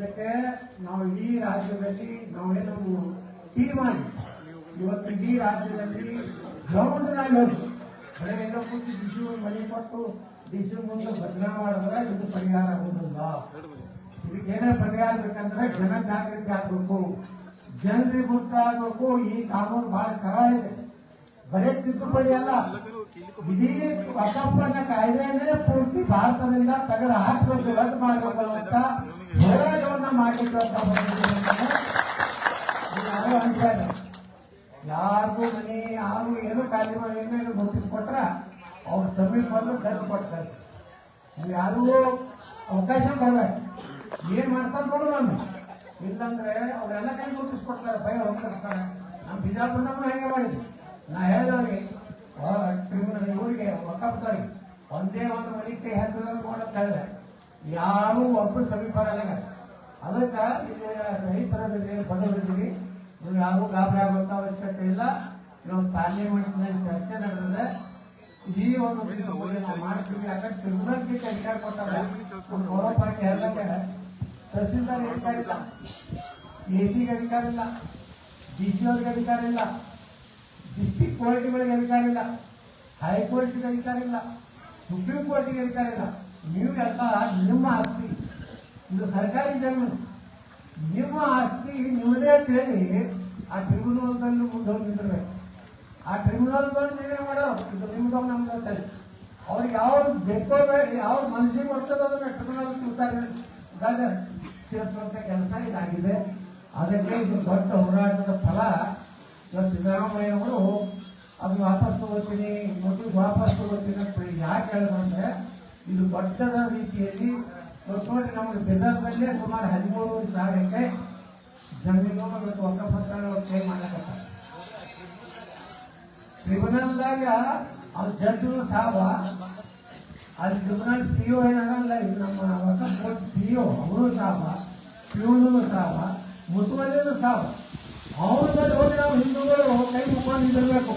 ಅದಕ್ಕೆ ನಾವು ಇಡೀ ರಾಜ್ಯದಲ್ಲಿ ನಾವೇನು ತೀರ್ಮಾನ. ಇವತ್ತು ಇಡೀ ರಾಜ್ಯದಲ್ಲಿ ಗ್ರೌಂಡ್ನಾಗ ಬರೀ ಎಲ್ಲೋ ಕೂತು ಡಿಸಿ ಮನೆ ಕೊಟ್ಟು ಡಿಸಿ ಮುಂದೆ ಭಜನಾ ಮಾಡಿದ್ರೆ ಇದು ಪರಿಹಾರ ಆಗೋದಿಲ್ಲ. ಇದಕ್ಕೇನೇ ಪರಿಹಾರ ಬೇಕಂದ್ರೆ ಜನ ಜಾಗೃತಿ ಆಗ್ಬೇಕು. ಜನರಿಗೆ ಗೊತ್ತಾಗಬೇಕು, ಈ ಕಾನೂನು ಬಹಳ ಕರ ಇದೆ. ಬರೀ ತಿದ್ದುಪಡಿ ಅಲ್ಲ. ಇಡೀ ವಕಫನ್ನ ಕಾಯ್ದೆನೇ ಪೂರ್ತಿ ಭಾರತದಿಂದ ತೆಗೆದು ಹಾಕಬೇಕು. ರದ್ದು ಮಾಡಬೇಕು ಅಂತ ಮಾಡಲಿಕ್ಕೆ ಅಂತ ಅಂತಾರೆ ಯಾರಿಗೂ ಮನೆ ಯಾರು ಏನು ಖಾಲಿ ಮಾಡಿ ಏನೇನು ನೋಟಿಸ್ ಕೊಟ್ರ ಅವ್ರ ಸಮೀಪ ಬಂದು ಕರೆ ಕೊಡ್ತಾರೆ. ಯಾರಿಗೂ ಅವಕಾಶ ಕೊಡ್ಬೇಕು ಏನ್ ಮಾಡ್ತಾರೆ ನೋಡು ನಾನು. ಇಲ್ಲಂದ್ರೆ ಅವರೆಲ್ಲ ಕೈ ಗುರುತಿಸ್ಕೊಡ್ತಾರೆ ಕೊಡ್ತಾರೆ ಭಯ ಹೊಂದಿರ್ತಾರೆ ನಮ್ಮ ಬಿಜಾಪುರನೂ ಹೇಗೆ ಮಾಡಿದ್ವಿ ನಾ ಹೇಳಿದವ್ರಿಗೆ ಟ್ರಿಬ್ಯುನಲ್ ಇವರಿಗೆ ಒಕ್ಕಪ್ತಾರೆ ಒಂದೇ ಒಂದು ಮನೆ ಕೈ ಹತ್ತದಲ್ಲಿ ನೋಡಕ್ ಹೇಳಿದೆ. ಯಾರು ಒಬ್ಬರು ಸಮೀಪ ಬರಲ್ಲ. ಅದಕ್ಕೆ ರೈತರದಲ್ಲಿ ಬಡವರಿದ್ದೀವಿ ನೀವು ಯಾರಿಗೂ ಗಾಬರಿ ಆಗುವಂತ ಅವಶ್ಯಕತೆ ಇಲ್ಲ. ಇವತ್ತು ಪಾರ್ಲಿಮೆಂಟ್ನಲ್ಲಿ ಚರ್ಚೆ ನಡೆದಿದೆ. ಈ ಒಂದು ಮಾಡ್ತೀವಿ. ಯಾಕಂದ್ರೆ ಟ್ರಿಬ್ಯುನಲ್ಗೆ ಅಧಿಕಾರ ಕೊಟ್ಟಾರೆ ಗೌರವ ಪಾರ್ಟಿ ಎಲ್ಲಕ್ಕೆ ತಹಸೀಲ್ದಾರ್ ಅಧಿಕಾರ ಇಲ್ಲ. ಎ ಸಿಗೆ ಅಧಿಕಾರ ಇಲ್ಲ. ಡಿ ಸಿ ಅವ್ರಿಗೆ ಅಧಿಕಾರ ಇಲ್ಲ. ಡಿಸ್ಟಿಕ್ ಕೋರ್ಟ್ಗಳಿಗೆ ಅಧಿಕಾರ ಇಲ್ಲ. ಹೈಕೋರ್ಟ್ಗೆ ಅಧಿಕಾರ ಇಲ್ಲ. ಸುಪ್ರೀಂ ಕೋರ್ಟ್ಗೆ ಅಧಿಕಾರ ಇಲ್ಲ. ನೀವು ಎಲ್ಲ ನಿಮ್ಮ ಇದು ಸರ್ಕಾರಿ ಜಮೀನು. ನಿಮ್ಮ ಆಸ್ತಿ ನಿಮ್ಮದೇ ಹೇಳಿ ಆ ಟ್ರಿಬ್ಯುನಲ್ದಲ್ಲಿ ಮುಂದೆ ಹೋಗಿದ್ರೆ ಆ ಟ್ರಿಬ್ಯುನಲ್ ಬಂದು ನೀವೇ ಮಾಡೋರು ಇದು ನಿಮ್ದು ನಮ್ದು ಅಂತ ಹೇಳಿ. ಅವ್ರಿಗೆ ಯಾವ್ದು ಬೇಕೋ ಬೇಡ ಯಾವ್ದು ಮನಸ್ಸಿಗೆ ಬರ್ತದೆ ಅದನ್ನ ಟ್ರಿಬ್ಯುನಲ್ ಕೂತಾರೆ ಸೇರಿಸುವಂತ ಕೆಲಸ ಇದಾಗಿದೆ. ಅದಕ್ಕೆ ಇದು ದೊಡ್ಡ ಹೋರಾಟದ ಫಲ ಇವತ್ತು ಸಿದ್ದರಾಮಯ್ಯ ಅವರು ಅದು ವಾಪಸ್ ತಗೋತೀನಿ ನೋಟಿಸ್ ವಾಪಸ್ ತಗೋತೀನಿ ಅಂತ ಯಾಕೆ ಹೇಳಿದ್ರೆ ಇದು ದೊಡ್ಡದ ರೀತಿಯಲ್ಲಿ ಇವತ್ತು ನೋಡಿ ನಮಗೆ ಬೆದರ್ದಲ್ಲೇ ಸುಮಾರು ಹದಿಮೂರು ಸಾವಿರಕ್ಕೆ ಜಮೀನು ಮತ್ತು ಒಕ್ಕಪತ್ರಗಳು ಕ್ಲೇಮ್ ಮಾಡಕತ್ತಾರೆ. ಟ್ರಿಬ್ಯುನಲ್ದಾಗ ಅವ್ರ ಜಡ್ಜು ಸಾವ ಅಲ್ಲಿ ಟ್ರಿಬ್ಯುನಲ್ ಸಿಇಒ ಏನಲ್ಲ ಇದು ನಮ್ಮ ಒಕ್ಕ ಕೋರ್ಟ್ ಸಿ ಒ ಅವರು ಸಾವ ಪ್ಯೂನು ಸಾವ ಮುತುವಲ್ಲಿನೂ ಸಾವ. ಅವ್ರ ಹೋಗಿ ನಾವು ಹಿಂದೂಗಳು ಕೈ ಮುಕ್ಕೊಂಡು ನಿಂದಿರ್ಬೇಕು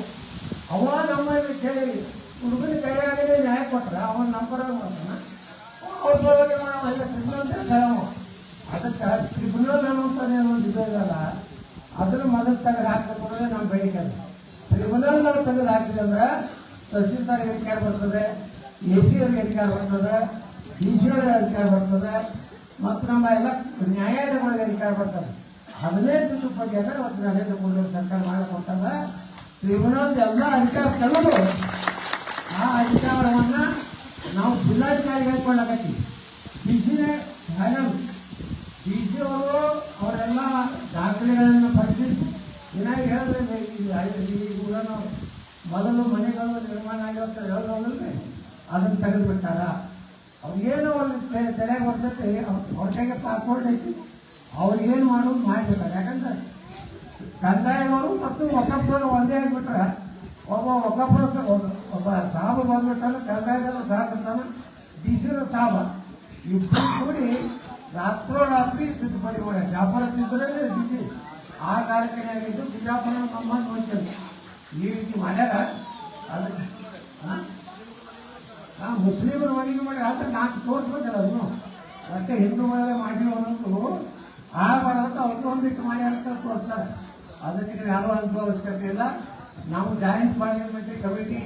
ಅವ ನಮ್ಮ ಕೇಳಿ, ಹುಡುಗನ ಕೈಯಾಗಲೇ ನ್ಯಾಯ ಕೊಟ್ರ ಅವನ್ ನಂಬರ್ ಮಾಡ್ತಾನ. ಅವ್ರ ಪರವಾಗಿ ನಾವು ಎಲ್ಲ ಅಂತ ಅದಕ್ಕೆ ಟ್ರಿಬ್ಯುನಲ್ ಅನ್ನುವಂಥದ್ದು ಒಂದು ಇದೆಯಲ್ಲ ಅದನ್ನು ಮೊದಲು ತೆಗೆದು ಹಾಕಬೇಕು ಅನ್ನೋದೇ ನಮ್ಮ ಬೇಡಿಕೆ. ಟ್ರಿಬ್ಯುನಲ್ ನಾವು ತೆಗೆದು ಹಾಕಿದಂದ್ರೆ ತಹಸೀಲ್ದಾರ್ಗೆ ಅಧಿಕಾರ ಬರ್ತದೆ ಎ ಸಿ ಅವ್ರಿಗೆ ಅಧಿಕಾರ ಬರ್ತದೆ ಡಿ ಸಿ ಅವ್ರಿಗೆ ಅಧಿಕಾರ ಬರ್ತದೆ ಮತ್ತು ನಮ್ಮ ಎಲ್ಲ ನ್ಯಾಯಾಲಯಗಳಿಗೆ ಅಧಿಕಾರ ಬರ್ತದೆ ಹದಿನೈದು ತಿದ್ದುಪಡಿಯನ್ನ ಒಂದು ನರೇಂದ್ರ ಮೋದಿ ಸರ್ಕಾರ ಮಾಡಿಕೊಟ್ಟದ ಟ್ರಿಬ್ಯುನಲ್ ಎಲ್ಲ ಅಧಿಕಾರ ತಗೊಂಡು ಆ ಅಧಿಕಾರವನ್ನ ನಾವು ಜಿಲ್ಲಾಧಿಕಾರಿ ಹೇಳ್ಕೊಳ್ಳಕತ್ತೀವಿ ಡಿ ಫೈನಲ್ ಡಿ ಸಿ ಅವರು ಅವರೆಲ್ಲ ದಾಖಲೆಗಳನ್ನು ಪರಿಶೀಲಿಸಿ ಏನಾಗಿ ಹೇಳಿದ್ರೆ ಈ ನಾವು ಮೊದಲು ಮನೆಗಳು ನಿರ್ಮಾಣ ಆಗಿರುತ್ತೆ ಹೇಳೋದ್ರಲ್ಲಿ ಅದನ್ನು ತೆಗೆದುಬಿಟ್ಟಾರ. ಅವ್ರಿಗೇನು ಒಂದು ತೆರೆ ಬರ್ತೈತಿ, ಅವ್ರ ಕೈಗೆ ಪಾಸ್ಪೋರ್ಟ್ ಐತಿ. ಅವ್ರಿಗೇನು ಮಾಡೋದು ಮಾಡಬೇಕಾರೆ. ಯಾಕಂದ್ರೆ ಕಂದಾಯದವರು ಮತ್ತು ಒಕ್ಕಪ್ಪದವರು ಒಂದೇ ಆಗಿಬಿಟ್ರೆ, ಒಬ್ಬ ಒಕ್ಕಪ್ಪ ಒಬ್ಬ ಸಾಬು ಬಂದ್ಬಿಟ್ಟಲ್ಲ ಕಂದಾಯದವರು ಸಾಬ್ ಇರ್ತಾನ ಡಿ ಸಿ ಸಾಬ ಇಬ್ಬರು ಕೂಡಿ ರಾತ್ರೋರಾತ್ರಿ ತಿದ್ದುಪಡಿ ಮಾಡ್ಯಾರ ವ್ಯಾಪಾರ ತಿದ್ದರಲ್ಲೇ ಬಿಸಿ ಆ ಕಾರ್ಯಕ್ರಮ ಬಿಜಾಪುರ ನಮ್ಮನ್ನು ನೋಡ್ತಾರೆ ಈ ರೀತಿ ಮಾಡ್ಯಾರ? ಅದಕ್ಕೆ? ನಾ ಮುಸ್ಲಿಮರ ಮನೆಗೆ ಮಾಡಿ ಆದ್ರೆ ನಾಲ್ಕು ತೋರಿಸ್ಬೇಕಲ್ಲ ಅದನ್ನು. ಮತ್ತೆ ಹಿಂದೂಗಳೆಲ್ಲ ಮಾಡಿರೋನಂತೂ ಆ ಆಗಬಾರ್ದಂತ ಅವ್ರದ್ದು ಒಂದಿಟ್ಟು ಅಂತ ತೋರಿಸ್ತಾರೆ. ಅದಕ್ಕೆ ಯಾರು ಅನುಭವ ಅವಶ್ಯಕತೆ ಇಲ್ಲ. ನಾವು joint parliamentary committee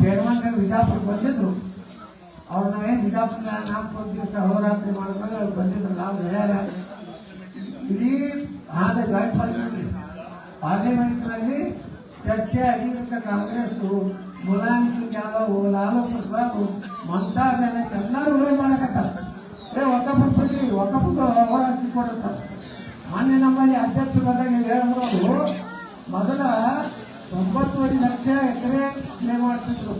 chairman Bijapur ಬಂದಿದ್ರು. ಅವ್ರು ಏನು ಬಿಜಾಪುರ ನಾಲ್ಕು ದಿವಸ ಹೋರಾತ್ರಿ ಮಾಡಿದ್ರೆ ಅವ್ರು ಬಂದಿದ್ರು ನಾವು ಹೇಳ್ಯಾರ ಇಡೀ ಆದ ಜಾಯಿಂಟ್ ಪಾರ್ಲಿಮೆಂಟ್ ಪಾರ್ಲಿಮೆಂಟ್ನಲ್ಲಿ ಚರ್ಚೆ ಆಗಿದ್ದ ಕಾಂಗ್ರೆಸ್ ಮುಲಾಯಂ ಸಿಂಗ್ ಯಾದವ್, ಲಾಲು ಪ್ರಸಾದ್, ಮಮತಾ ಬ್ಯಾನರ್ಜಿ ಎಲ್ಲರೂ ಹೋಗಿ ಮಾಡಕತ್ತಾರ. ಏ ಒಕ್ಕಪ್ಪ ಬಿಡ್ರಿ ಒಕ್ಕಪ್ಪ ಅಹೋರಾತ್ರಿ ಕೊಡುತ್ತಾರ. ಮೊನ್ನೆ ನಮ್ಮಲ್ಲಿ ಅಧ್ಯಕ್ಷ ಬಂದಾಗ ಹೇಳಿದ್ರು ಅವರು, ಮೊದಲ ತೊಂಬತ್ತುವರೆ ಲಕ್ಷ ಎಕರೆ ಪ್ಲೇ ಮಾಡ್ತಿದ್ರು.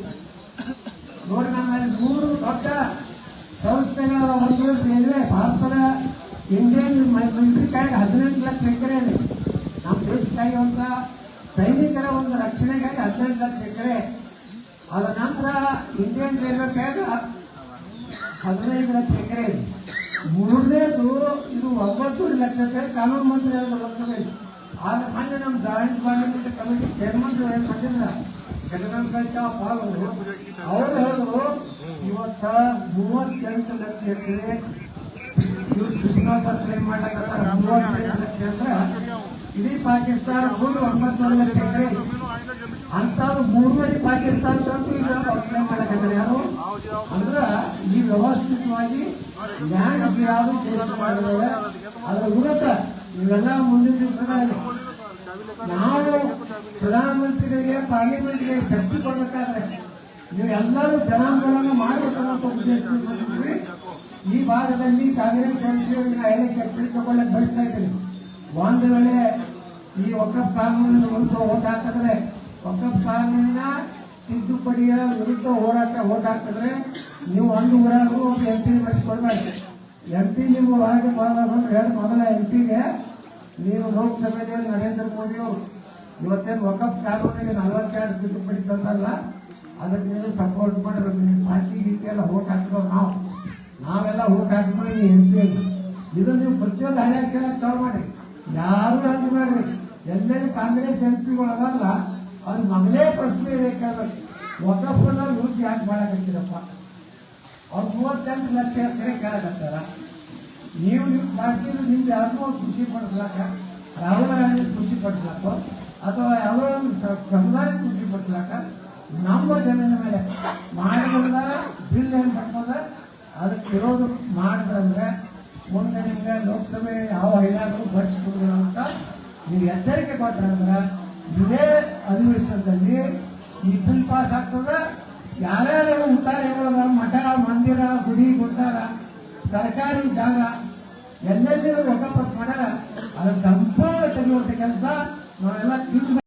ನೋಡಿ ನಮ್ಮಲ್ಲಿ ಮೂರು ದೊಡ್ಡ ಸಂಸ್ಥೆಗಳ ಒಂದು ಸೇರಿವೆ. ಭಾರತದ ಇಂಡಿಯನ್ ಮಿಲಿಟರಿ ಕಾಯ್ದೆ ಹದಿನೆಂಟು ಲಕ್ಷ ಎಕರೆ ಇದೆ. ನಮ್ಮ ದೇಶಕ್ಕಾಗಿ ಅಂತ ಸೈನಿಕರ ಒಂದು ರಕ್ಷಣೆಗಾಗಿ ಹದಿನೆಂಟು ಲಕ್ಷ ಎಕರೆ. ಅದ ನಂತರ ಇಂಡಿಯನ್ ರೈಲ್ವೆ ಕಾಯ್ದೆ ಹದಿನೈದು ಲಕ್ಷ ಎಕರೆ ಇದೆ. ಮೂರನೇದು ಇದು ಒಂಬತ್ತೂರು ಲಕ್ಷ ಎಕರೆ ಕಾನೂನು ಮಂತ್ರಿ ಬರ್ತದೆ ಆದ್ರೆ ಮೊನ್ನೆ ನಮ್ಮ ಜಾಯಿಂಟ್ ಪಾರ್ಲಿಮೆಂಟ್ ಕಮಿಟಿ ಚೇರ್ಮನ್ ಏನ್ ಮಾಡಿದ್ರ ಜಗದಾಂತ ಪಾಲ್ ಅವರು ಹೇಳಿದ್ರು, ಇವತ್ತ ಮೂವತ್ತೆಂಟು ಲಕ್ಷ ಎಕರೆ ಕ್ಲೇಮ್ ಮಾಡಕತ್ತಾರ. ಮೂವತ್ತೈದು ಲಕ್ಷ ಅಂದ್ರೆ ಇಡೀ ಪಾಕಿಸ್ತಾನ ಅವರು ಒಂಬತ್ತೊಂದು ಲಕ್ಷ ಎಕರೆ. ಅಂತ ಮೂರುವರೆ ಪಾಕಿಸ್ತಾನ ಈಗ ಕ್ಲೈಮ್ ಮಾಡಕತ್ತಾರೆ. ಯಾರು? ಅಂದ್ರ ಈ ವ್ಯವಸ್ಥಿತವಾಗಿ ನ್ಯಾಯ ಯಾವುದು ಅದರ ಮೂಲಕ ಇವೆಲ್ಲ ಮುಂದಿನ ದಿವಸಗಳಲ್ಲಿ ನಾವು ಪ್ರಧಾನಮಂತ್ರಿಗಳಿಗೆ ಪಾರ್ಲಿಮೆಂಟ್ಗೆ ಶಕ್ತಿ ಕೊಡಬೇಕಾದ್ರೆ ನೀವು ಎಲ್ಲರೂ ಜನಾಂದೋಲನ ಮಾಡಬೇಕನ್ನೋ ಉದ್ದೇಶದಿಂದ ಬಂದಿದ್ವಿ. ಈ ಭಾಗದಲ್ಲಿ ಕಾಂಗ್ರೆಸ್ ಎಂಪಿಯವರಿಗೆ ಹೇಳಕ್ಕೆ ತಿಳಿದುಕೊಳ್ಳಕ್ಕೆ ಬಯಸ್ತಾ ಇದ್ದೀನಿ ಒಂದು ವೇಳೆ ಈ ಒಕ್ಕಪ್ ಕಾನೂನಿನ ವಿರುದ್ಧ ಓಟ್ ಹಾಕಿದ್ರೆ, ಒಕ್ಕಪ್ ಕಾನೂನಿನ ತಿದ್ದುಪಡಿಯ ವಿರುದ್ಧ ಹೋರಾಟ, ಓಟ್ ಹಾಕಿದ್ರೆ ನೀವು ಒಂದು ಊರಾಗೂ ಒಂದು ಎಂ ಪಿ ಮಾಡಿಸ್ಕೊಳ್ಬೇಡಿ ಎಂ ಪಿ ನೀವು ಹಾಗೆ ಮಾಡಬೇಕು ಅಂದ್ರೆ ಮೊದಲ ಎಂ ಪಿಗೆ ನೀವು ಲೋಕಸಭೆಯಲ್ಲಿ ನರೇಂದ್ರ ಮೋದಿ ಅವರು ಇವತ್ತೇನು ವಕಫ್ ಕಾನೂನಿಗೆ ನಲವತ್ತೆರಡು ತಿದ್ದುಪಡಿ ತಂದಲ್ಲ ಅದಕ್ಕೆ ನೀವು ಸಪೋರ್ಟ್ ಮಾಡಿರೋ ನಿಮ್ಮ ಪಾರ್ಟಿ ಗೀಟಿ ಎಲ್ಲ ಓಟ್ ಹಾಕಿದೋ ನಾವು. ನಾವೆಲ್ಲ ಓಟ್ ಹಾಕಿದ್ಮೇಲೆ ನೀವು ಎಂ ಇದನ್ನು ಇದು ನೀವು ಪ್ರತಿಯೊಂದು ಹಳೆ ಕೇಳಕ್ಕೆ ಚಾಲು ಮಾಡಿ. ಯಾರು ಹಂಗೆ ಮಾಡಿ ಎಲ್ಲೆಲ್ಲಿ ಕಾಂಗ್ರೆಸ್ ಎಂ ಪಿಗಳದಲ್ಲ ಅವ್ರ ಮೊದಲೇ ಪ್ರಶ್ನೆ ಇದೆ ಕೇಳಬೇಕು. ಒಕ್ಕಪ್ಪನ ವೃದ್ಧಿ ಯಾಕೆ ಮಾಡಕತ್ತೀರಪ್ಪ? ಅವ್ರು ಮೂವತ್ತೆಂಟು ಲಕ್ಷ ಎಕರೆ ಕೇಳಕತ್ತಾರ ನೀವು ನಿಮ್ಮ ಪಾರ್ಟಿದು ನಿಮ್ದು ಯಾರನ್ನೂ ಖುಷಿ ಪಡಿಸ್ಲಾಕ ರಾಹುಲ್ ಗಾಂಧಿ ಖುಷಿ ಪಡಿಸ್ಲಾಕ ಅಥವಾ ಯಾವುದೋ ಒಂದು ಸಮುದಾಯ ಖುಷಿ ಪಟ್ಲಾಕ ನಮ್ಮ ಜಮೀನ ಮೇಲೆ ಮಾಡಿದ ಬಿಲ್ ಏನ್ ಬರ್ತದ ಅದಕ್ಕೆ ಇರೋದು ಮಾಡಿದ್ರಂದ್ರೆ ಮುಂದೆ ನಿಮ್ಗೆ ಲೋಕಸಭೆ ಯಾವ ಇಲಾಖೆ ಬರ್ಸ್ಕೊಡುದಿಲ್ಲ ಅಂತ ನೀವು ಎಚ್ಚರಿಕೆ ಕೊಟ್ರಂದ್ರೆ ಇದೇ ಅಧಿವೇಶನದಲ್ಲಿ ಈ ಬಿಲ್ ಪಾಸ್ ಆಗ್ತದ. ಯಾರ್ಯಾರು ಉತ್ತಾರಿಗಳದ ಮಠ, ಮಂದಿರ, ಗುಡಿ, ಗುಡ್ಡಾರ, ಸರ್ಕಾರಿ ಜಾಗ ಎಲ್ಲೆಲ್ಲಿ ಒಕ್ಕಪ್ಪ ಮಾಡ್ಯಾರ ಅದಕ್ಕೆ ಸಂಪೂರ್ಣ ತೆಗೆಯುವಂತ ಕೆಲಸ ನಾವೆಲ್ಲ